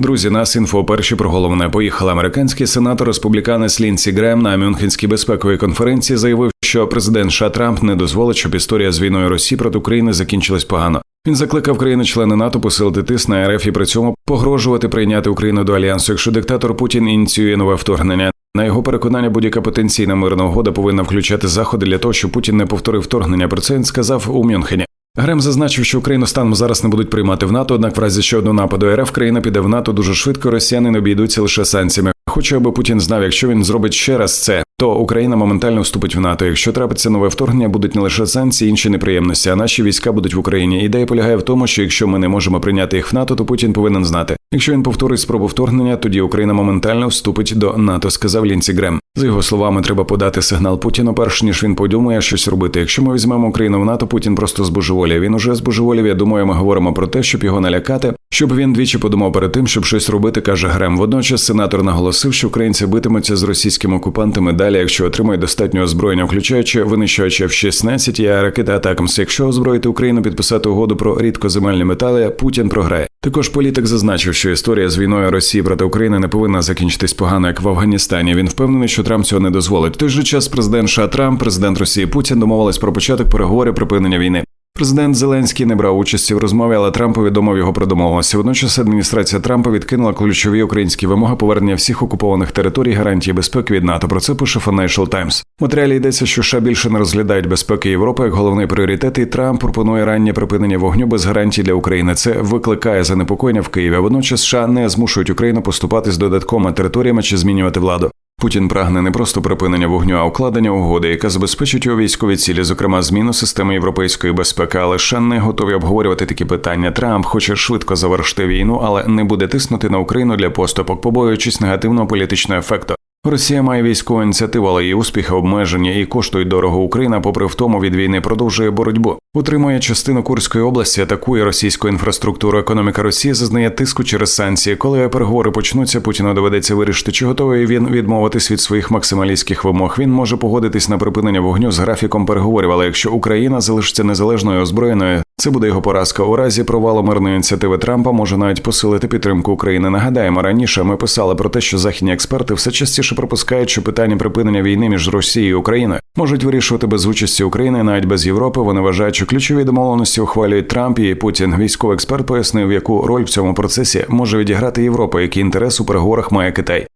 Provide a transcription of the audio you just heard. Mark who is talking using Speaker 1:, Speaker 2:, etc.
Speaker 1: Друзі, нас інфо перші про головне. Поїхали. Американський сенатор республіканець Лінсі Грем на Мюнхенській безпековій конференції заявив, що президент США Трамп не дозволить, щоб історія з війною Росії проти України закінчилась погано. Він закликав країни-члени НАТО посилити тиск на РФ і при цьому погрожувати прийняти Україну до альянсу, якщо диктатор Путін ініціює нове вторгнення. На його переконання, будь-яка потенційна мирна угода повинна включати заходи для того, щоб Путін не повторив вторгнення. Про це він сказав у Мюнхені. Грем зазначив, що Україну станом зараз не будуть приймати в НАТО, однак в разі ще одного нападу РФ країна піде в НАТО дуже швидко. Росіяни не обійдуться лише санкціями. Хочу, аби Путін знав, якщо він зробить ще раз це, то Україна моментально вступить в НАТО. Якщо трапиться нове вторгнення, будуть не лише санкції, інші неприємності, а наші війська будуть в Україні. Ідея полягає в тому, що якщо ми не можемо прийняти їх в НАТО, то Путін повинен знати. Якщо він повторить спробу вторгнення, тоді Україна моментально вступить до НАТО, сказав Лінці Грем. За його словами, треба подати сигнал Путіну, перш ніж він подумає щось робити. Якщо ми візьмемо Україну в НАТО, Путін просто збожеволіє. Він уже збожеволів. Я думаю, ми говоримо про те, щоб його налякати, щоб він двічі подумав перед тим, щоб щось робити, каже Грем. Водночас сенатор наголосив, що українці битимуться з російськими окупантами далі, якщо отримають достатньо озброєння, включаючи винищувачі F-16 і ракети Атакамс. Якщо озброїти Україну, підписати угоду про рідкоземельні метали, Путін програє. Також політик зазначив, що історія з війною Росії проти України не повинна закінчитись погано, як в Афганістані. Він впевнений, що Трамп цього не дозволить. В той же час президент США Трамп, президент Росії Путін домовились про початок переговорів припинення війни. Президент Зеленський не брав участі в розмові, але Трамп повідомив його про домовленості. Водночас адміністрація Трампа відкинула ключові українські вимоги повернення всіх окупованих територій гарантії безпеки від НАТО. Про це пише Financial Times. В матеріалі йдеться, що США більше не розглядають безпеки Європи як головний пріоритет, і Трамп пропонує раннє припинення вогню без гарантій для України. Це викликає занепокоєння в Києві. Водночас США не змушують Україну поступати з додатковими територіями чи змінювати владу. Путін прагне не просто припинення вогню, а укладення угоди, яка забезпечить його військові цілі, зокрема зміну системи європейської безпеки, але ще не готові обговорювати такі питання. Трамп хоче швидко завершити війну, але не буде тиснути на Україну для поступок, побоюючись негативного політичного ефекту. Росія має військову ініціативу, але її успіхи обмеження і коштують дорого. Україна, попри втому від війни, продовжує боротьбу. Утримує частину Курської області, атакує російську інфраструктуру. Економіка Росії зазнає тиску через санкції. Коли переговори почнуться, Путіну доведеться вирішити, чи готовий він відмовитись від своїх максималістських вимог. Він може погодитись на припинення вогню з графіком переговорів. Але якщо Україна залишиться незалежною озброєною, це буде його поразка. У разі провалу мирної ініціативи Трампа може навіть посилити підтримку України. Нагадаємо, раніше ми писали про те, що західні експерти все частіше пропускають, що питання припинення війни між Росією і Україною можуть вирішувати без участі України, навіть без Європи. Вони вважають, що ключові домовленості ухвалюють Трамп і Путін. Військовий експерт пояснив, яку роль в цьому процесі може відіграти Європа, який інтерес у переговорах має Китай.